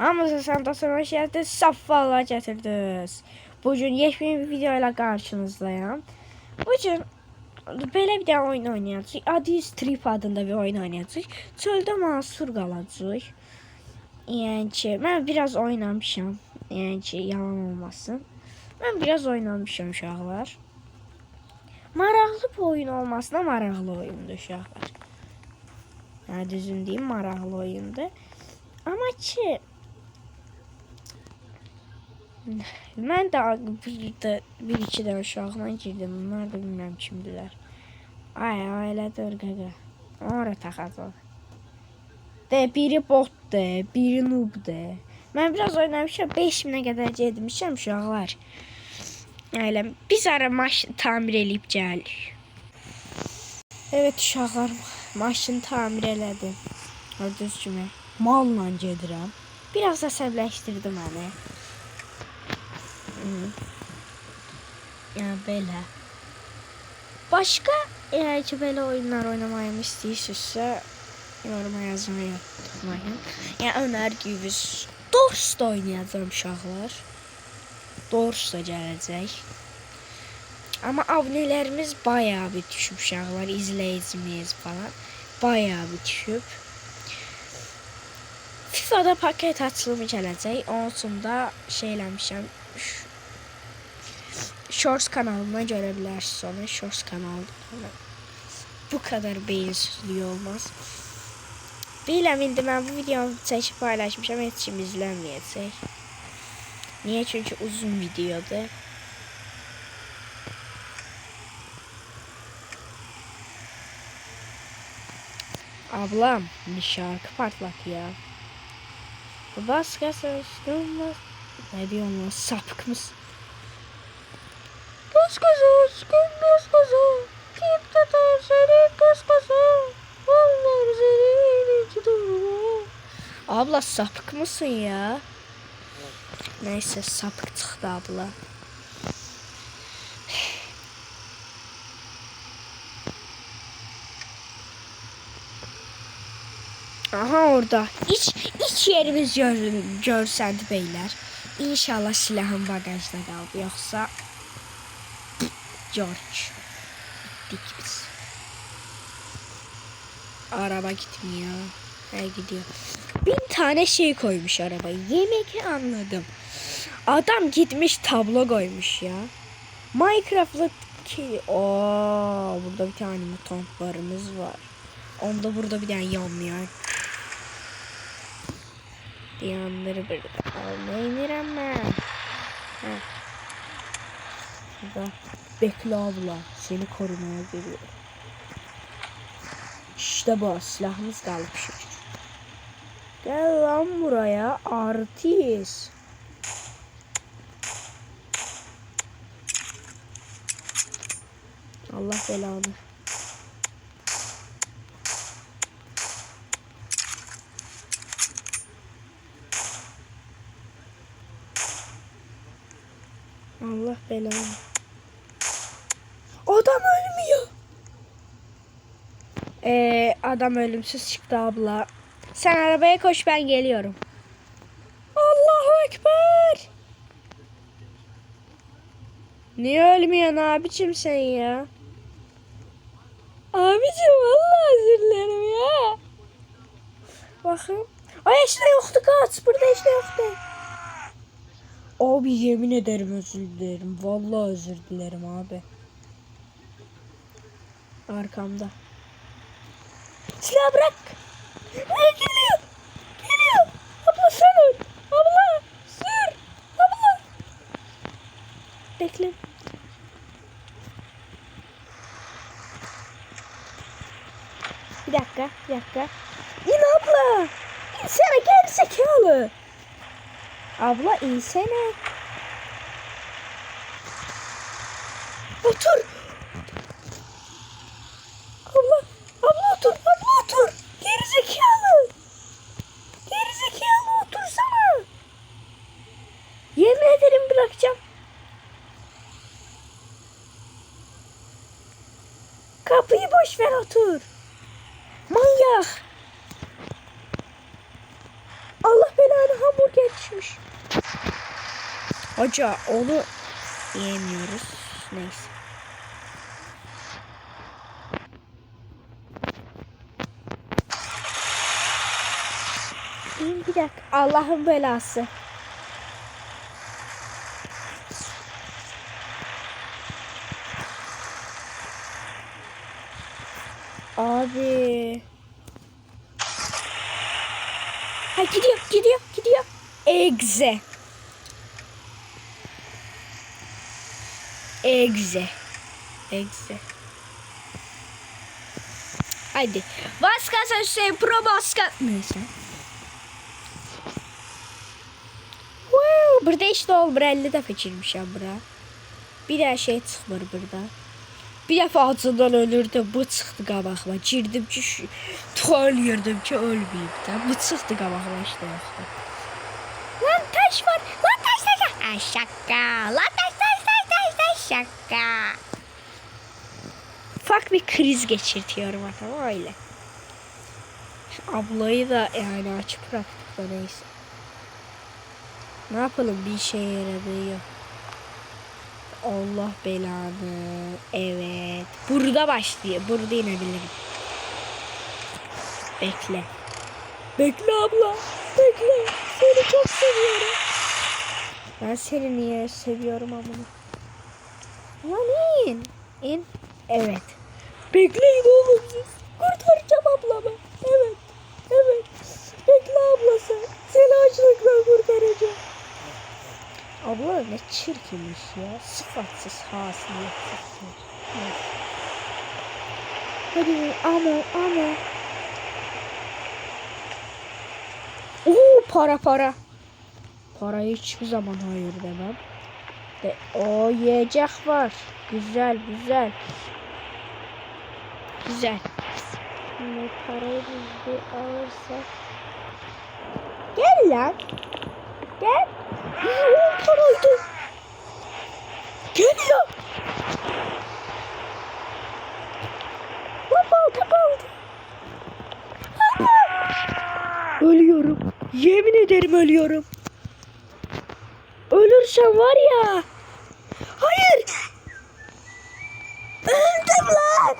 Hamınıza Santos'a hoş geldiniz. Safvalar getirdiniz. Bugün yepyeni bir videoyla karşınızdayım. Bugün böyle bir tane oyun oynayacağız. Adı Strip adında bir oyun oynayacağız. Çölde mahsur kalacağız. Yani ki, ben biraz oynamışım. Yani ki, yalan olmasın. Ben biraz oynamışım uşaqlar. Maraqlı bir oyun olmasına maraqlı oyundur uşaqlar. Yəni düzün deyim, maraqlı oyundur. Amma ki mən də bir də bir iki də uşaqla girdim. Bunlar da bilmirəm kimdilər. Ay, ailədə ırqaqa. Ora taxacaq. De biri botdur, biri noobdur. Mən biraz oynamışam, 5000-ə qədər getmişəm uşaqlar. Elə biz ara maşın tamir eləyib gəlirik. Evet uşaqlar, maşını tamir elədim. Gördünüz kimi malla gedirəm. Biraz əsəbləşdirdi məni. Yəni belə. Başqa eğer ki belə oyunlar oynamağımı istəyirsinizsə yoruma yazmayı unutmayın. Yəni önərginiz Dors da oynayacağım uşaqlar. Dors da gələcək. Amma abunələrimiz bayağı bir düşüb uşaqlar, izləyicimiz falan bayağı bir düşüb. FIFA-da paket açılımı gələcək. Onun üçün də şey eləmişəm. Shorts kanalından görə bilərsiniz onu. Shorts kanalı. Bu kadar beyinsizliği olmaz. Biləm indi mən bu videonu çəkib paylaşmışam, heç kim izləməyəcək. Niyə? Çünki uzun videodur. Ablam bir şarkı patlat ya. Başka sözüm Ne diyorsun lan sapık mısın? Kız kızı, kız kızı. Kim tutar seni kız kızı? Onlar seni tutur. Abla sapık mısın ya? Neyse sapık çıktı abla. Aha orada. İç, iç yerimiz gör, görsəndi beyler. İnşallah silahım bagajda qaldı. Yoxsa George. Bitdik biz. Araba gitmiyor. Hey gidiyor. Bin tane şey koymuş arabaya. Yemek anladım. Adam gitmiş tablo koymuş ya. Minecraft'lı ki o burada bir tane mutant barımız var. Onda burada bir tane yanmayan. Yanları burada almayın ben. Heh. Burada bekle abla seni korumaya geliyorum. İşte bu silahımız kaldı şükür. Gel lan buraya artist. Allah belanı. Allah belanı. Adam ölmüyor. Ee, adam ölümsüz çıktı abla. Sen arabaya koş ben geliyorum. Allahu Ekber. Niye ölmüyorsun abicim sen ya? Abicim vallahi özür ya. Bakın. Ay işte yoktu kaç. Burada işte yoktu. Abi yemin ederim özür dilerim. Vallahi özür dilerim abi. Arkamda. Silah bırak. Ay, geliyor. Geliyor. Abla sen öl. Abla. Sür. Abla. Bekle. Bir dakika. Bir dakika. İn abla. İnsene geri zekalı. Abla insene. Otur. Abla, abla otur, abla otur. Geri zekalı. Geri zekalı otursana. Yemin ederim bırakacağım. Kapıyı boş ver otur. Manyak. Allah belanı hamburger düşmüş. Hoca onu yiyemiyoruz. Neyse. Bir dakika. Allah'ın belası. Abi. Ha gidiyor, gidiyor, gidiyor. Egze. Egze. Egze. Haydi. Baskasa Hüseyin Pro Baska. Neyse. Wow, burada işte ol. Bura 50 dəfə girmişəm bura. Bir də şey çıxmır burada. Bir dəfə acından ölürdüm. Bu çıxdı qabağıma. Girdim ki, dua eləyirdim ki, ölməyim də. Bu çıxdı qabağıma işte yoxdur. Lan taş var. Lan taş taş. taş. Ay şaka. Lan taş taş taş taş taş şaka. Ufak bir kriz geçirtiyorum ama öyle. Şu ablayı da yani açıp bıraktık da neyse. Ne yapalım bir işe yaradı yok. Allah belanı. Evet. Burada başlıyor. Burada inebilirim. Bekle. Bekle abla. Bekle. Seni çok seviyorum. Ben seni niye seviyorum amına? Lan in. İn. Evet. Bekleyin oğlum siz. Kurtaracağım ablamı. Evet. Evet. Bekle abla sen. Seni açlıktan kurtaracağım. Abla ne çirkinmiş ya. Sıfatsız, hasiyetsiz. Evet. Hadi ama ama. Oo para para. Parayı hiçbir zaman hayır demem. De, o yiyecek var. Güzel güzel. Güzel. Şimdi parayı biz bir alırsak. Gel lan. Gel. 110 paraydı. Gel ya. Lan balta kaldı. Ölüyorum. Yemin ederim ölüyorum. Ölürsem var ya. Hayır. Öldüm lan.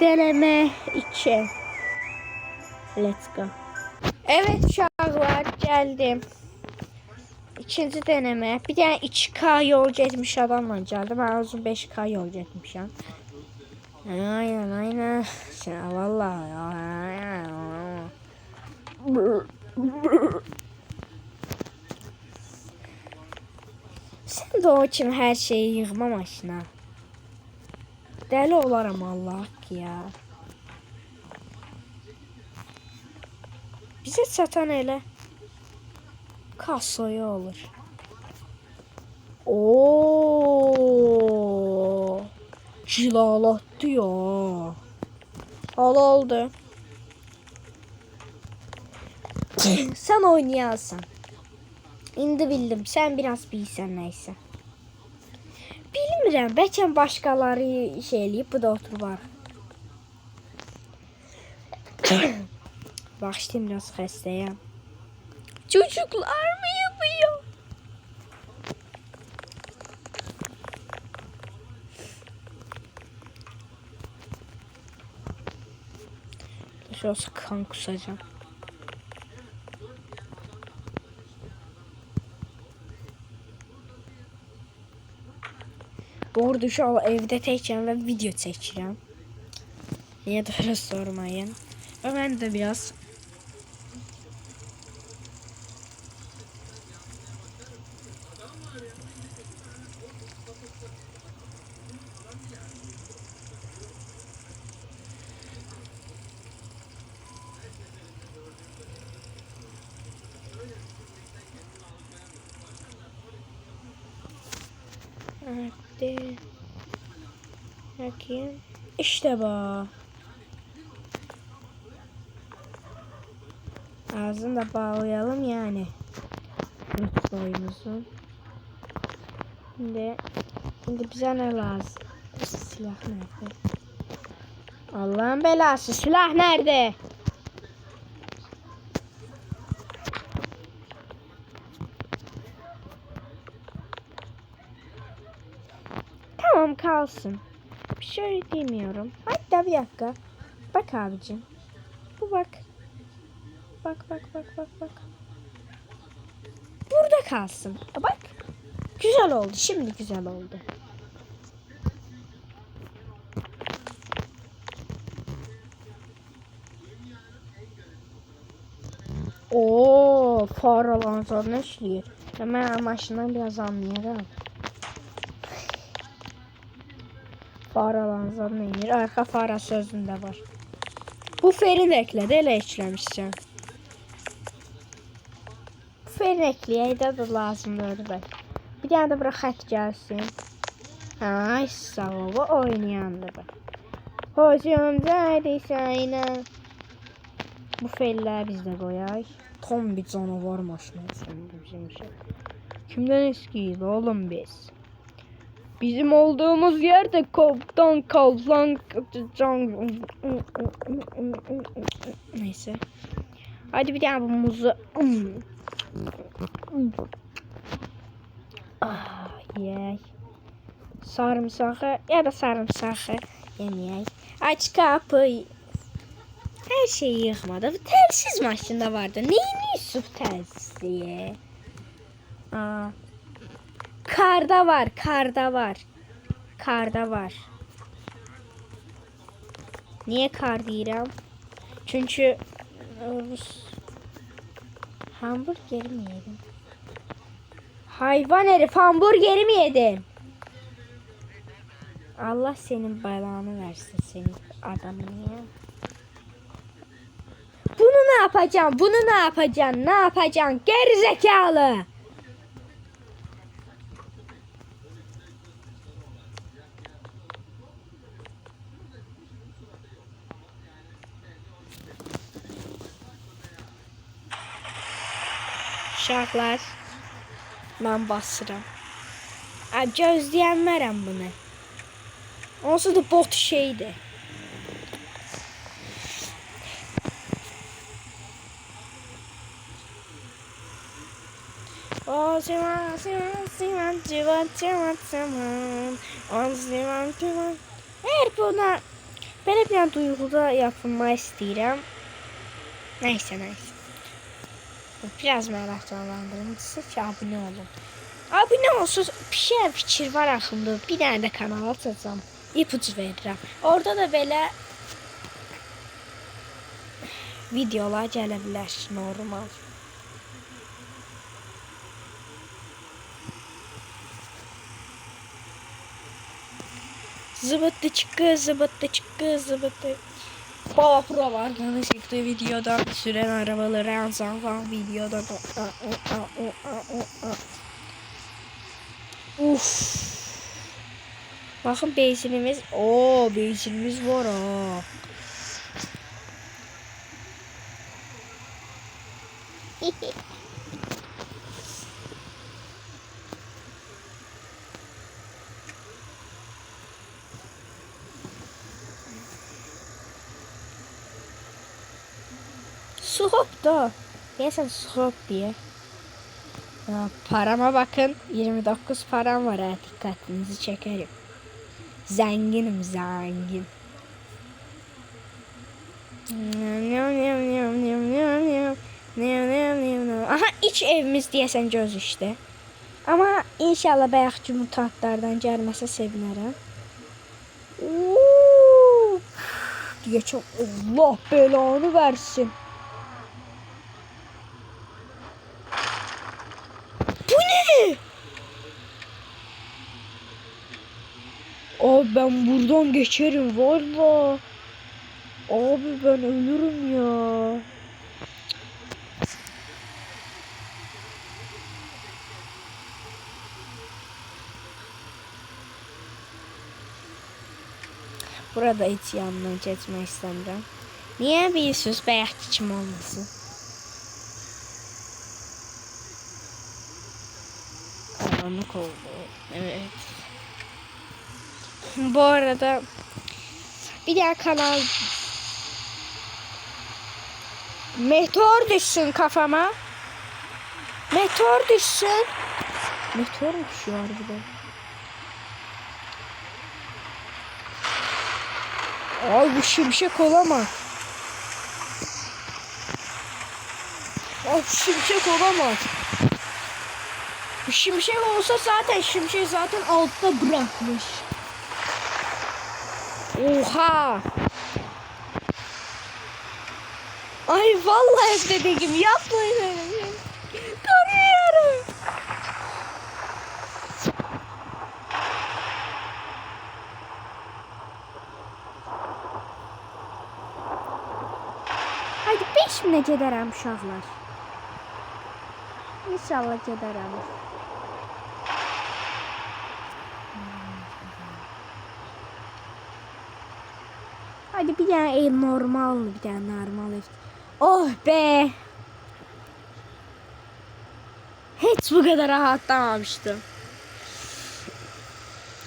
Deneme 2. Let's go. Evet uşaqlar geldim. İkinci deneme. Bir tane 2K yol getmiş adamla geldim. Ben uzun 5K yol getmişəm. Aynen aynen. Sen vallahi ya. Sen de o kimi her şeyi yığma maşına. Deli olaram Allah ya. Bize satan elə kasoya olur. Oo! Cilalattı ya. Al oldu. Sen oynayasan. İndi bildim. Sen biraz bilsən neyse. Bilmirəm. Bəlkə başqaları şey eləyib, bu da oturub. Başlayayım biraz xəstəyəm. Çocuklar mı yapıyor? Şurası kan kusacağım. Bu arada şu an evde tekim ve video çekirəm. Niye doğru sormayın. Ve ben de biraz lazım da bağlayalım yani. Boyumuzu. Şimdi, şimdi bize ne lazım? Silah nerede? Allah'ın belası silah nerede? Tamam kalsın. Bir şey demiyorum. Hatta bir dakika. Bak abicim. Bu bak. Bak bak bak bak bak. Burada kalsın. Bak. Güzel oldu. Şimdi güzel oldu. Oo, far alan ne işliyor? Hemen maşından biraz anlayalım. Far alan zanlayır. Arka fara sözünde var. Bu ferin ekledi, elə eklemişsin. Bu ferin ekleyeydi de lazımdır da. Bir tane de bura xət gəlsin. Ay bu oynayandı bu. Hocamdaydı sayına. Bu fellər bizdə qoyaq. Tam bir canavar maşını üstündə bizim şey. Kimdən eskiyiz oğlum biz? Bizim olduğumuz yerde koptan kalsan neyse. Hadi bir tane bu muzu ah yey. Sarımsağı ya da sarımsağı yemeyek. Aç kapıyı. Her şeyi yıkmadı. Bu telsiz maşında vardı. Neyini Yusuf telsizi? Aa. Karda var, karda var. Karda var. Niye kar deyirəm? Çünkü e, hamburger mi yedim? Hayvan herif hamburgeri mi yedin? Allah senin belanı versin senin adamın ya. Bunu ne yapacaksın? Bunu ne yapacaksın? Ne yapacaksın? Gerizekalı. Uşaqlar, mən basıram. Gözləyənmərəm bunu. Onsuz da bot şeydir. O zaman zaman zaman civan civan zaman O zaman civan Eğer buna belə bir duyğuda yapılmaq istəyirəm. Biraz meraklandırdım. Sırf abone olun. Abone olsun bir şey fikir var aklımda. Bir tane de kanal açacağım. İpucu verirəm. Orada da belə videolar gələ normal. Zıbıttı çıkkı zıbıttı çıkkı zıbıttı. Pro var. Bana çıktı videoda süren arabaları alsam falan videoda. Uf. Bakın benzinimiz. Oo benzinimiz var ha. Suhop da. Deyəsən suhop diye. Ya, parama bakın. 29 param var ha. Dikkatinizi çekerim. Zenginim zengin. Aha iç evimiz diyesen göz işte. Ama inşallah bayaqki mutantlardan gəlməsə sevinərəm. Oo! Deyəcəm Allah belanı versin. Bu ne? Abi ben buradan geçerim valla. Abi ben ölürüm ya. Burada hiç yanına geçmek istemiyorum. Niye bir sus bayaqki kim olmasın? Karanlık oldu. Evet. Bu arada bir diğer kanal Meteor düşsün kafama. Meteor düşsün. Meteor mu düşüyor harbiden? Ay bu şimşek olamaz. Ay bu şimşek olamaz. Bu şimşek olsa zaten şimşek zaten altta bırakmış. Oha. Ay vallahi dediğim yapmayın öyle bir şey. Beş mi cederəm uşaqlar? İnşallah cederəm. Hadi bir tane ev normal, bir tane normal. Oh be! Hiç bu kadar rahatlamamıştım.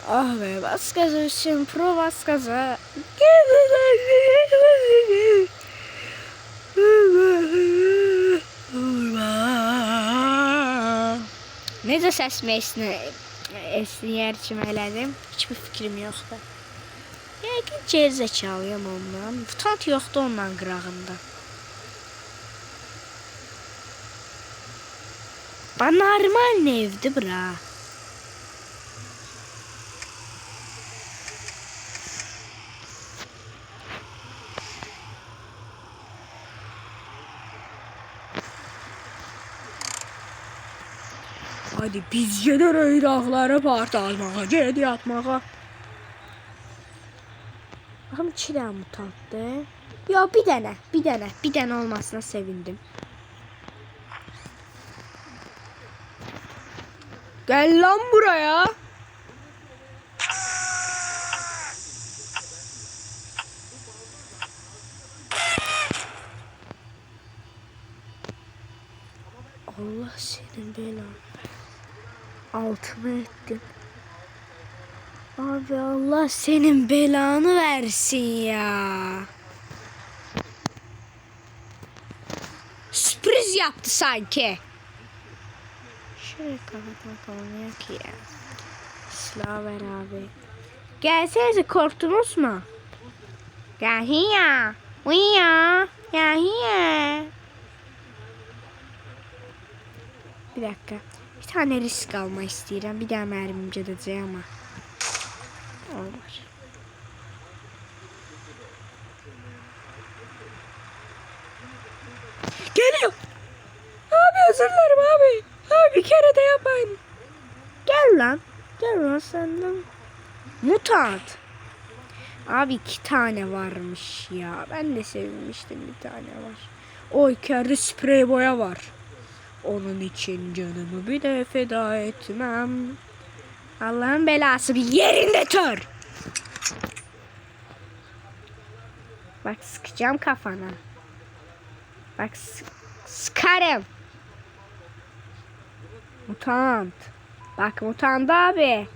Ah be bas gaza Hüseyin pro bas gaza. Necə səs məsni esniyər kimi elədim? Hiçbir fikrim yoxdur. Yəqin gerizəkalıyam ondan. Mutant yoxdur ondan qırağında. Ba normal evdi bura. Hadi biz gelir İraqları partlatmağa, ged yatmağa. Dənə mutantdır. Yo bir dənə, bir dənə, bir dənə olmasına sevindim. Gel lan buraya. Allah senin belanı. Altıma ettim. Abi Allah senin belanı versin ya. Sürpriz yaptı sanki. Şöyle kapatalım ya ki ya. Silah ver abi. Gelsenize korktunuz mu? Gel here. Uya. Gel here. Bir dakika. Bir tane risk alma istedim. Bir daha mermim cedeceğim ama. Olur. Geliyor. Abi özür dilerim abi. Abi bir kere de yapayım. Gel lan. Gel lan senden. Mutant. Abi iki tane varmış ya. Ben de sevmiştim bir tane var. O içeride sprey boya var. Onun için canımı bir de feda etmem. Allah'ın belası bir yerinde tör. Bak sıkacağım kafana. Bak sık sıkarım. Mutant. Bak mutant abi.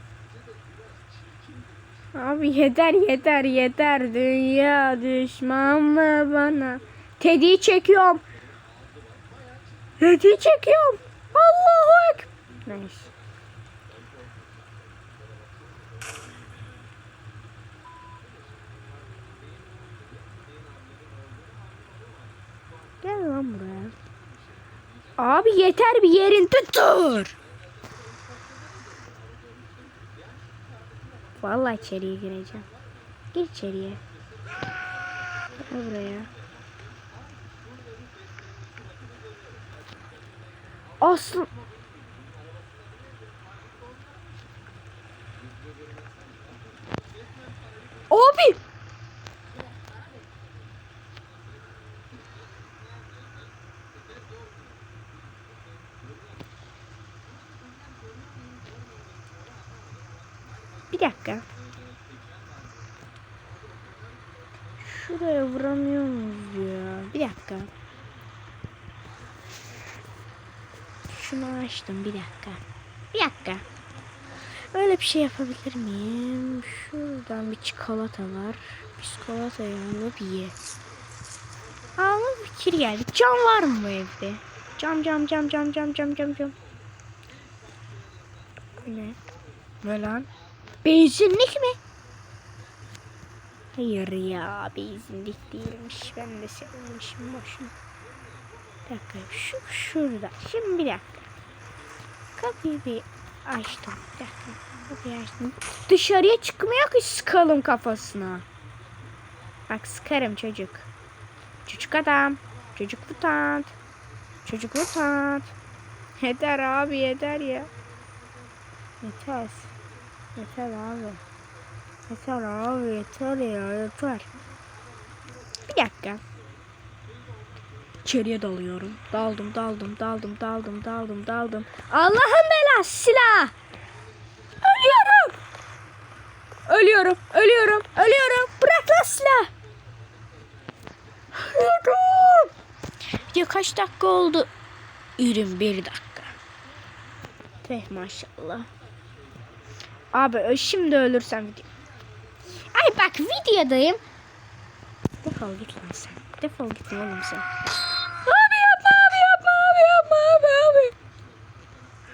Abi yeter yeter yeter. Dünya düşman mı bana? Teddy'yi çekiyorum. Teddy'yi çekiyorum. Allahu Ekber. Neyse. Gel lan buraya. Abi yeter bir yerinde dur. Vallahi içeriye gireceğim. Gir içeriye. Gel buraya. Aslı... Abi! Bir dakika. Şuraya vuramıyor muyuz ya? Bir dakika. Şunu açtım bir dakika. Bir dakika. Öyle bir şey yapabilir miyim? Şuradan bir çikolata var. Çikolata alıp ye. Ama fikir geldi. Cam var mı bu evde? Cam cam cam cam cam cam cam cam. Ne? Ne lan? Benzinlik mi? Hayır ya benzinlik değilmiş. Ben de sevmişim boşuna. Bir dakika şu şurada. Şimdi bir dakika. Kapıyı bir açtım. Bir dakika. Kapıyı açtım. Dışarıya çıkmıyor ki sıkalım kafasına. Bak sıkarım çocuk. Çocuk adam. Çocuk mutant. Çocuk mutant. Yeter abi yeter ya. Yeter. Yeter abi. Yeter abi yeter ya yeter. Bir dakika. İçeriye dalıyorum. Daldım daldım daldım daldım daldım daldım. Allah'ın belası silah. Ölüyorum. Ölüyorum ölüyorum ölüyorum. Bırak lan silah. Ölüyorum. Ya kaç dakika oldu? 21 dakika. Teh maşallah. Abi şimdi ölürsem video. Ay bak videodayım. Defol git lan sen. Defol git oğlum sen. Abi yapma abi yapma abi yapma abi abi.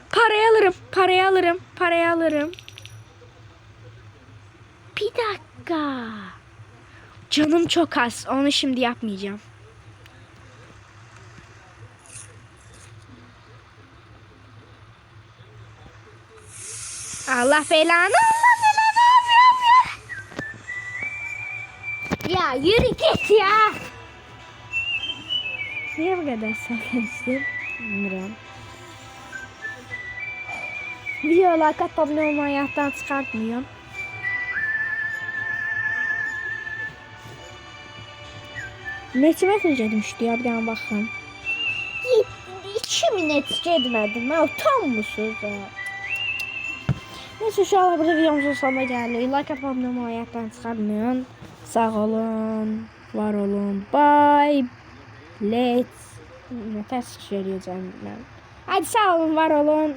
Parayı alırım. Parayı alırım. Parayı alırım. Bir dakika. Canım çok az. Onu şimdi yapmayacağım. Allah belanı Allah belanı abi abi. Ya yürü git ya. Niye bu kadar sarkastik? Bilmiyorum. Video like at abone olmayı hayattan çıkartmıyorum. Neçə mesaj etmişdi ya bir dənə baxın. 2 minət etmədim. Mən utanmısınız da. Neyse şu an burada videomuzun sonuna geldik. Like abone olmayı hayattan çıkarmayın. Sağ olun. Var olun. Bye. Let's. Ne ters söyleyeceğim ben. Hadi sağ olun. Var olun.